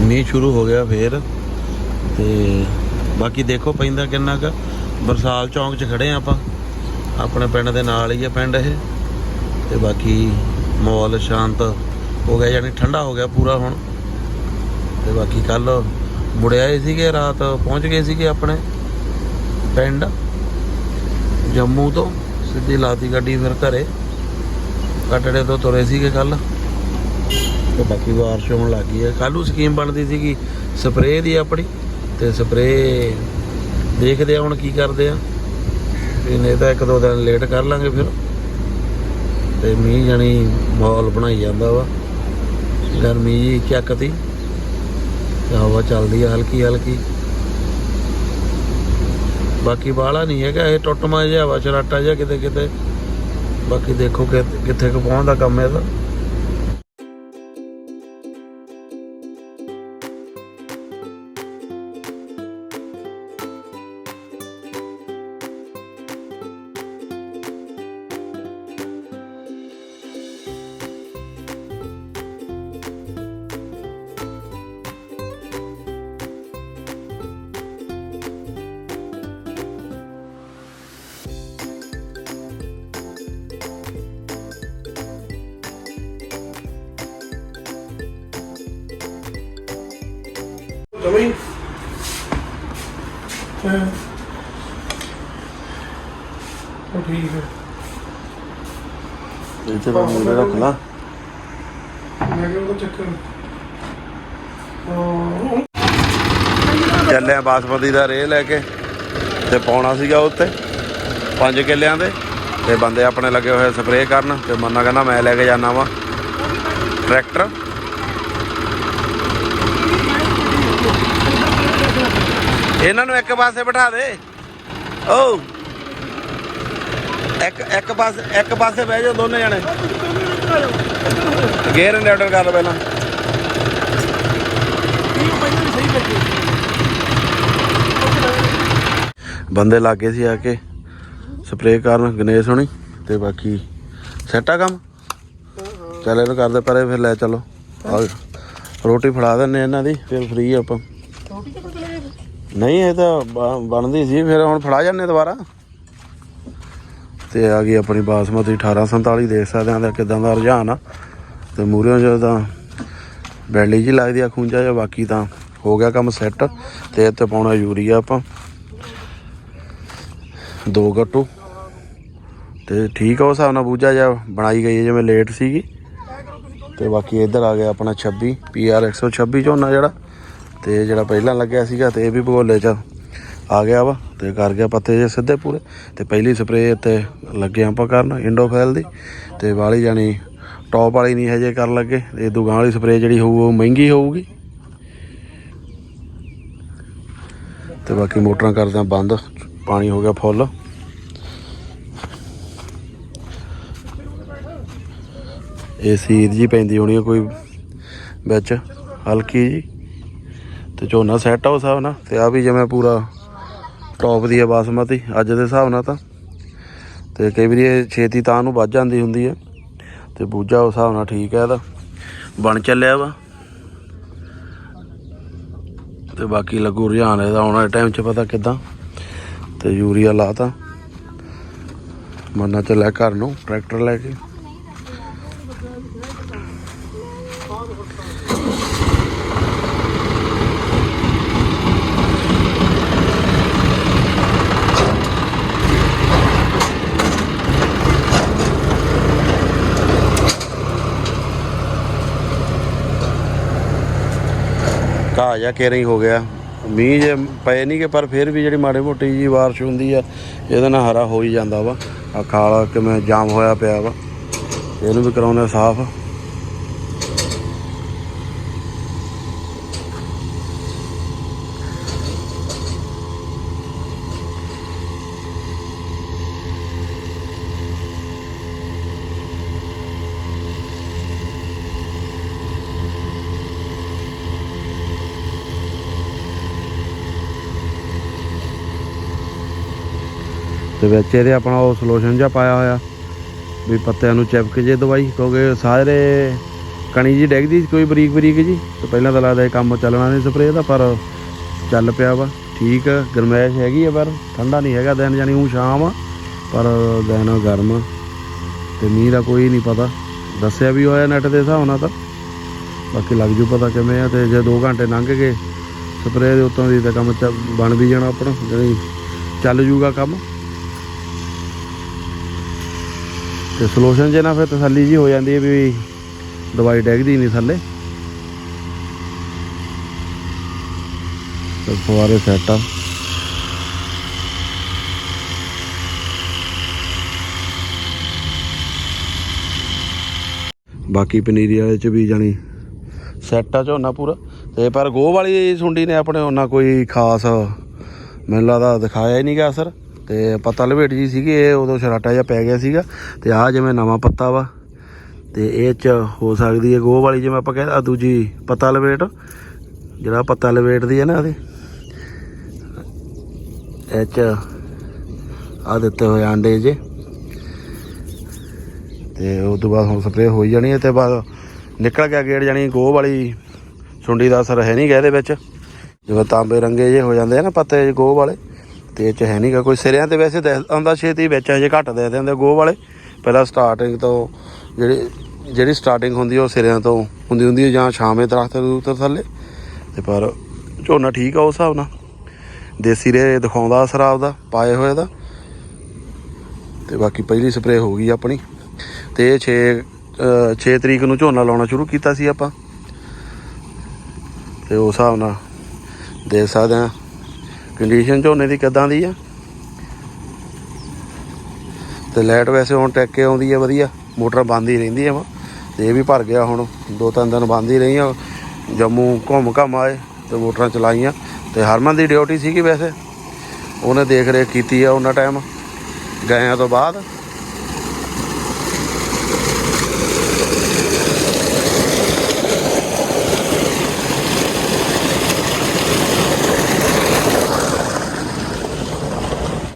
ਮੀਂਹ ਸ਼ੁਰੂ ਹੋ ਗਿਆ ਫੇਰ, ਤੇ ਬਾਕੀ ਦੇਖੋ ਪੈਂਦਾ ਕਿੰਨਾ ਕੁ। ਬਰਸਾਲ ਚੌਂਕ 'ਚ ਖੜੇ ਆ ਆਪਾਂ। ਆਪਣੇ ਪਿੰਡ ਦੇ ਨਾਲ ਹੀ ਆ ਪਿੰਡ ਇਹ। ਤੇ ਬਾਕੀ ਮਾਹੌਲ ਸ਼ਾਂਤ ਹੋ ਗਿਆ, ਯਾਨੀ ਠੰਡਾ ਹੋ ਗਿਆ ਪੂਰਾ ਹੁਣ। ਤੇ ਬਾਕੀ ਕੱਲ ਮੁੜਿਆਏ ਸੀਗੇ, ਰਾਤ ਪਹੁੰਚ ਗਏ ਸੀਗੇ ਆਪਣੇ ਪਿੰਡ। ਜੰਮੂ ਤੋਂ ਸਿੱਧੀ ਲਾਤੀ ਗੱਡੀ ਫਿਰ ਘਰੇ। ਕਟੜੇ ਤੋਂ ਤੁਰੇ ਸੀਗੇ ਕੱਲ ਤੇ ਬਾਕੀ ਬਾਰਿਸ਼ ਹੋਣ ਲੱਗ ਗਈ ਹੈ। ਕੱਲ ਸਕੀਮ ਬਣਦੀ ਸੀਗੀ ਸਪਰੇਅ ਦੀ ਆਪਣੀ ਤੇ ਸਪਰੇਅ ਦੇਖਦੇ ਆ ਹੁਣ ਕੀ ਕਰਦੇ ਆ। ਵੀ ਨਹੀਂ ਤਾਂ ਇੱਕ ਦੋ ਦਿਨ ਲੇਟ ਕਰ ਲਾਂਗੇ ਫਿਰ। ਤੇ ਮੀਂਹ ਜਾਣੀ ਮਾਹੌਲ ਬਣਾਈ ਜਾਂਦਾ ਵਾ। ਗਰਮੀ ਜੀ ਚੱਕਤੀ। ਤੇ ਹਵਾ ਚੱਲਦੀ ਆ ਹਲਕੀ ਹਲਕੀ। ਬਾਕੀ ਬਾਹਲਾ ਨਹੀਂ ਹੈਗਾ, ਇਹ ਟੁੱਟਮਾ ਜਿਹਾ ਵਾ ਚਰਾਟਾ ਜਿਹਾ ਕਿਤੇ ਕਿਤੇ। ਬਾਕੀ ਦੇਖੋ ਕਿ ਕਿੱਥੇ ਕੁ ਪਹੁੰਚਦਾ ਕੰਮ ਇਹਦਾ। ਜਮਈ ਹਾਂ। ਉਹ ਠੀਕ ਹੈ। ਇੱਥੇ ਮੈਂ ਮੂਰੇ ਰੱਖ ਲਾ। ਮੈਂ ਕਿਹਾ ਉਹਦਾ ਚੱਕਰ। ਚੱਲਿਆ ਬਾਸਮਤੀ ਦਾ ਰੇ ਲੈ ਕੇ। ਤੇ ਪਾਉਣਾ ਸੀਗਾ ਉੱਤੇ। 5 ਕਿੱਲਿਆਂ ਦੇ। ਤੇ ਬੰਦੇ ਆਪਣੇ ਲੱਗੇ ਹੋਏ ਸਪਰੇਅ ਕਰਨ। ਤੇ ਮੰਨਾ ਕਹਿੰਦਾ ਮੈਂ ਲੈ ਕੇ ਜਾਣਾ ਵਾ। ਟਰੈਕਟਰ। ਇਹਨਾਂ ਨੂੰ ਇੱਕ ਪਾਸੇ ਬਿਠਾ ਦੇ। ਓ ਇੱਕ ਇੱਕ ਪਾਸੇ ਇੱਕ ਪਾਸੇ ਬਹਿ ਜਾਓ ਦੋਨੇ ਜਣੇ। ਗੇਅਰ ਇਨਵਰਟਰ ਕਰ ਲਓ ਪਹਿਲਾਂ। ਬੰਦੇ ਲੱਗੇ ਸੀ ਆ ਕੇ। ਸਪਰੇਅ ਕਰਨ, ਗਣੇਸ਼ ਹੋਣੀ ਤੇ ਬਾਕੀ ਸੈੱਟ ਆ ਕੰਮ? ਚੱਲ ਇਹਨੂੰ ਕਰਦੇ ਪਰੇ, ਫਿਰ ਲੈ ਚਲੋ। ਰੋਟੀ ਫੜਾ ਦਿੰਨੇ ਇਹਨਾਂ ਦੀ, ਫਿਰ ਫ੍ਰੀ ਆਪਾਂ। ਨਹੀਂ, ਇਹ ਤਾਂ ਬ- ਬਣਦੀ ਸੀ, ਫਿਰ ਹੁਣ ਫੜਾ ਜਾਂਦੇ ਦੁਬਾਰਾ। ਤੇ ਆ ਗਈ ਆਪਣੀ ਬਾਸਮਤੀ 1847 ਦੇਖ ਸਕਦੇ ਆਂ ਦਾ ਕਿਦਾਂ ਦਾ ਰੁਝਾਨ ਆ। ਤੇ ਮੂਰਿਓਂ ਜੋ ਤਾਂ ਬੈਲੀ ਜੀ ਲੱਗਦੀ ਆ, ਖੂੰਜਾ ਜਾਂ ਬਾਕੀ ਤਾਂ ਹੋ ਗਿਆ ਕੰਮ ਸੈੱਟ ਤੇ ਇੱਥੇ ਪਾਉਣਾ ਯੂਰੀਆ ਆਪਾਂ। ਦੋ ਗੱਟੂ ਤੇ ਠੀਕ ਆ, ਉਸ ਹਿਸਾਬ ਨਾਲ ਬੂਝਾ ਜਿਹਾ ਬਣਾਈ ਗਈ ਹੈ ਜਿਵੇਂ ਲੇਟ ਸੀਗੀ। ਤੇ ਬਾਕੀ ਇੱਧਰ ਆ ਗਿਆ ਆਪਣਾ 26 PR 126 ਝੋਨਾ ਜਿਹੜਾ। ਤੇ ਜਿਹੜਾ ਪਹਿਲਾਂ ਲੱਗਿਆ ਸੀਗਾ ਤੇ ਇਹ ਵੀ ਭਗੋਲੇ ਚ ਆ ਗਿਆ ਵਾ ਤੇ ਕਰ ਗਿਆ ਪੱਤੇ ਜੇ ਸਿੱਧੇ ਪੂਰੇ। ਤੇ ਪਹਿਲੀ ਸਪਰੇਅ ਇੱਥੇ ਲੱਗੇ ਆਪਾਂ ਕਰਨ ਇੰਡੋਫੈਲ ਦੀ। ਤੇ ਵਾਲੀ ਜਾਨੀ ਟੌਪ ਵਾਲੀ ਨਹੀਂ ਹਜੇ ਕਰਨ ਲੱਗੇ। ਇਹ ਦੁਗਾਂ ਵਾਲੀ ਸਪਰੇਅ ਜਿਹੜੀ ਹੋਊ, ਉਹ ਮਹਿੰਗੀ ਹੋਊਗੀ। ਤੇ ਬਾਕੀ ਮੋਟਰਾਂ ਕਰਦੇ ਆ ਬੰਦ, ਪਾਣੀ ਹੋ ਗਿਆ ਫੁੱਲ। ਇਹ ਸੀਰ ਜੀ ਪੈਂਦੀ ਹੋਣੀ ਕੋਈ ਵਿੱਚ, ਹਲਕੀ ਜੀ। ਤੇ ਝੋਨਾ ਸੈੱਟ ਆ ਉਸ ਹਿਸਾਬ ਨਾਲ। ਤੇ ਆ ਵੀ ਜਿਵੇਂ ਪੂਰਾ ਟੌਪ ਦੀ ਆ ਬਾਸਮਤੀ, ਅੱਜ ਦੇ ਹਿਸਾਬ ਨਾਲ ਤਾਂ। ਤੇ ਕਈ ਵਾਰੀ ਇਹ ਛੇਤੀ ਤਾਂ ਨੂੰ ਵੱਜ ਜਾਂਦੀ ਹੁੰਦੀ ਹੈ ਤੇ ਬੂਝਾ ਉਸ ਹਿਸਾਬ ਨਾਲ ਠੀਕ ਹੈ ਇਹਦਾ। ਬਣ ਚੱਲਿਆ ਵਾ। ਤੇ ਬਾਕੀ ਲੱਗੂ ਰੁਝਾਨ ਇਹਦਾ ਆਉਣ ਵਾਲੇ ਟਾਈਮ 'ਚ ਪਤਾ ਕਿਦਾਂ। ਤੇ ਯੂਰੀਆ ਲਾਤਾ। ਮੰਨਾ ਚੱਲਿਆ ਘਰ ਨੂੰ, ਟਰੈਕਟਰ ਲੈ ਕੇ। ਘਾਹ ਜਾ ਕੇਰਾ ਹੀ ਹੋ ਗਿਆ। ਮੀਂਹ ਜੇ ਪਏ ਨਹੀਂ ਕਿ ਪਰ ਫਿਰ ਵੀ ਜਿਹੜੀ ਮਾੜੀ ਮੋਟੀ ਜੀ ਬਾਰਿਸ਼ ਹੁੰਦੀ ਆ, ਇਹਦੇ ਨਾਲ ਹਰਾ ਹੋ ਹੀ ਜਾਂਦਾ ਵਾ। ਆ ਖਾਲ ਕਿਵੇਂ ਜਾਮ ਹੋਇਆ ਪਿਆ ਵਾ। ਇਹਨੂੰ ਵੀ ਕਰਾਉਂਦੇ ਸਾਫ਼। ਤੇ ਵਿੱਚ ਇਹਦੇ ਆਪਣਾ ਉਹ ਸੋਲੂਸ਼ਨ ਜਿਹਾ ਪਾਇਆ ਹੋਇਆ। ਵੀ ਪੱਤਿਆਂ ਨੂੰ ਚਿਪਕ ਜੇ ਦਵਾਈ ਕਿਉਂਕਿ ਸਾਰੇ ਕਣੀ ਜੀ ਡੈਗਦੀ ਸੀ ਕੋਈ ਬਰੀਕ ਬਰੀਕ ਜੀ। ਤੇ ਪਹਿਲਾਂ ਤਾਂ ਲੱਗਦਾ ਇਹ ਕੰਮ ਚੱਲਣਾ ਨਹੀਂ ਸਪਰੇਅ ਦਾ ਪਰ ਚੱਲ ਪਿਆ ਵਾ। ਠੀਕ ਆ, ਗਰਮੈਸ਼ ਹੈਗੀ ਆ ਪਰ ਠੰਡਾ ਨਹੀਂ ਹੈਗਾ ਦਿਨ ਜਾਨੀ ਉਹ ਸ਼ਾਮ ਪਰ ਦਿਨ ਗਰਮ ਆ। ਤੇ ਮੀਂਹ ਦਾ ਕੋਈ ਨਹੀਂ ਪਤਾ। ਦੱਸਿਆ ਵੀ ਹੋਇਆ ਨੈਟ ਦੇ ਹਿਸਾਬ ਨਾਲ ਤਾਂ। ਬਾਕੀ ਲੱਗ ਜੂ ਪਤਾ ਕਿਵੇਂ ਆ ਤੇ ਜੇ 2 ਘੰਟੇ ਲੰਘ ਗਏ ਸਪਰੇਅ ਦੇ ਉੱਤੋਂ ਦੀ ਤਾਂ ਕੰਮ ਚ ਬਣ ਵੀ ਜਾਣਾ ਆਪਣਾ ਜਿਹੜੀ ਚੱਲ ਜੂਗਾ ਕੰਮ। ਤੇ ਸੋਲੂਸ਼ਨ ਜੇ ਨਾ ਫਿਰ ਤਸੱਲੀ ਜੀ ਹੋ ਜਾਂਦੀ ਹੈ ਵੀ ਦਵਾਈ ਡੈਗਦੀ ਨਹੀਂ ਥੱਲੇ। ਤੇ ਫੁਆਰੇ ਸੈੱਟ ਆ। ਬਾਕੀ ਪਨੀਰੀ ਵਾਲੇ ਚ ਵੀ ਜਾਣੀ ਸੈੱਟ ਆ ਝੋਨਾ ਪੂਰਾ। ਤੇ ਪਰ ਗੋਹ ਵਾਲੀ ਸੁੰਡੀ ਨੇ ਆਪਣੇ ਉਹਨਾਂ ਕੋਈ ਖਾਸ, ਮੈਨੂੰ ਲੱਗਦਾ ਦਿਖਾਇਆ ਹੀ ਨਹੀਂ ਗਿਆ ਅਸਰ। ਤੇ ਪੱਤਾ ਲਵੇਟ ਜੀ ਸੀਗੀ, ਇਹ ਉਦੋਂ ਸ਼ਰਾਟਾ ਜਿਹਾ ਪੈ ਗਿਆ ਸੀਗਾ ਤੇ ਆਹ ਜਿਵੇਂ ਨਵਾਂ ਪੱਤਾ ਵਾ ਤੇ ਇਹ ਚ ਹੋ ਸਕਦੀ ਹੈ ਗੋਹ ਵਾਲੀ ਜਿਵੇਂ ਆਪਾਂ ਕਹਿੰਦਾ ਦੂਜੀ ਪੱਤਾ ਲਵੇਟ ਜਿਹੜਾ ਪੱਤਾ ਲਵੇਟ ਦੀ ਹੈ ਨਾ ਇਹਦੇ। ਇਹ ਚ ਆ ਦਿੱਤੇ ਹੋਏ ਆਂਡੇ ਜੇ। ਤੇ ਉਸ ਤੋਂ ਬਾਅਦ ਹੁਣ ਸਪਰੇਅ ਹੋਈ ਜਾਣੀ ਹੈ ਤੇ ਬਾਅਦ ਨਿਕਲ ਗਿਆ ਗੇੜ ਜਾਣੀ ਗੋਹ ਵਾਲੀ ਸੁੰਡੀ ਦਾ ਅਸਰ ਹੈ ਨਹੀਂ ਗਾ ਇਹਦੇ ਵਿੱਚ। ਜਿਵੇਂ ਤਾਂਬੇ ਰੰਗੇ ਜੇ ਹੋ ਜਾਂਦੇ ਆ ਨਾ ਪੱਤੇ ਗੋਹ ਵਾਲੇ ਤੇ ਇਹ ਚ ਹੈ ਨਹੀਂਗਾ ਕੋਈ। ਸਿਰਿਆਂ ਤੇ ਵੈਸੇ ਦਿਖ- ਆਉਂਦਾ ਛੇਤੀ ਵਿੱਚ ਅਜੇ ਘੱਟ ਦੇ ਦਿੰਦੇ ਗੋਹ ਵਾਲੇ। ਪਹਿਲਾਂ ਸਟਾਰਟਿੰਗ ਤੋਂ ਜਿਹੜੀ ਜਿਹੜੀ ਸਟਾਰਟਿੰਗ ਹੁੰਦੀ ਉਹ ਸਿਰਿਆਂ ਤੋਂ ਹੁੰਦੀ ਹੁੰਦੀ ਜਾਂ ਛਾਵੇਂ ਦਰਖਤ ਦੇ ਉੱਤਰ ਥੱਲੇ। ਤੇ ਪਰ ਝੋਨਾ ਠੀਕ ਆ ਉਸ ਹਿਸਾਬ ਨਾਲ। ਦੇਸੀ ਰੇ ਦਿਖਾਉਂਦਾ ਸ਼ਰਾਬ ਦਾ ਪਾਏ ਹੋਏ ਦਾ। ਤੇ ਬਾਕੀ ਪਹਿਲੀ ਸਪਰੇਅ ਹੋ ਗਈ ਆਪਣੀ। ਤੇ ਇਹ 6 6 ਤਰੀਕ ਨੂੰ ਝੋਨਾ ਲਾਉਣਾ ਸ਼ੁਰੂ ਕੀਤਾ ਸੀ ਆਪਾਂ। ਤੇ ਉਸ ਹਿਸਾਬ ਨਾਲ ਦੇ ਸਕਦੇ ਆ। ਕੰਡੀਸ਼ਨ ਝੋਨੇ ਦੀ ਕਿੱਦਾਂ ਦੀ ਆ? ਤੇ ਲਾਈਟ ਵੈਸੇ ਹੁਣ ਟੈਕ ਕੇ ਆਉਂਦੀ ਆ, ਵਧੀਆ। ਮੋਟਰ ਬੰਦ ਹੀ ਰਹਿੰਦੀ ਆ ਵਾ। ਤੇ ਇਹ ਵੀ ਭਰ ਗਿਆ ਹੁਣ। ਦੋ ਤਿੰਨ ਦਿਨ ਬੰਦ ਹੀ ਰਹੀਆਂ। ਜੰਮੂ ਘੁੰਮ ਘਮ ਆਏ ਤੇ ਮੋਟਰਾਂ ਚਲਾਈਆਂ। ਤੇ ਹਰਮਨ ਦੀ ਡਿਊਟੀ ਸੀਗੀ ਵੈਸੇ। ਉਹਨੇ ਦੇਖ ਰੇਖ ਕੀਤੀ ਆ ਉਹਨਾਂ ਟਾਈਮ ਗਇਆਂ ਤੋਂ ਬਾਅਦ।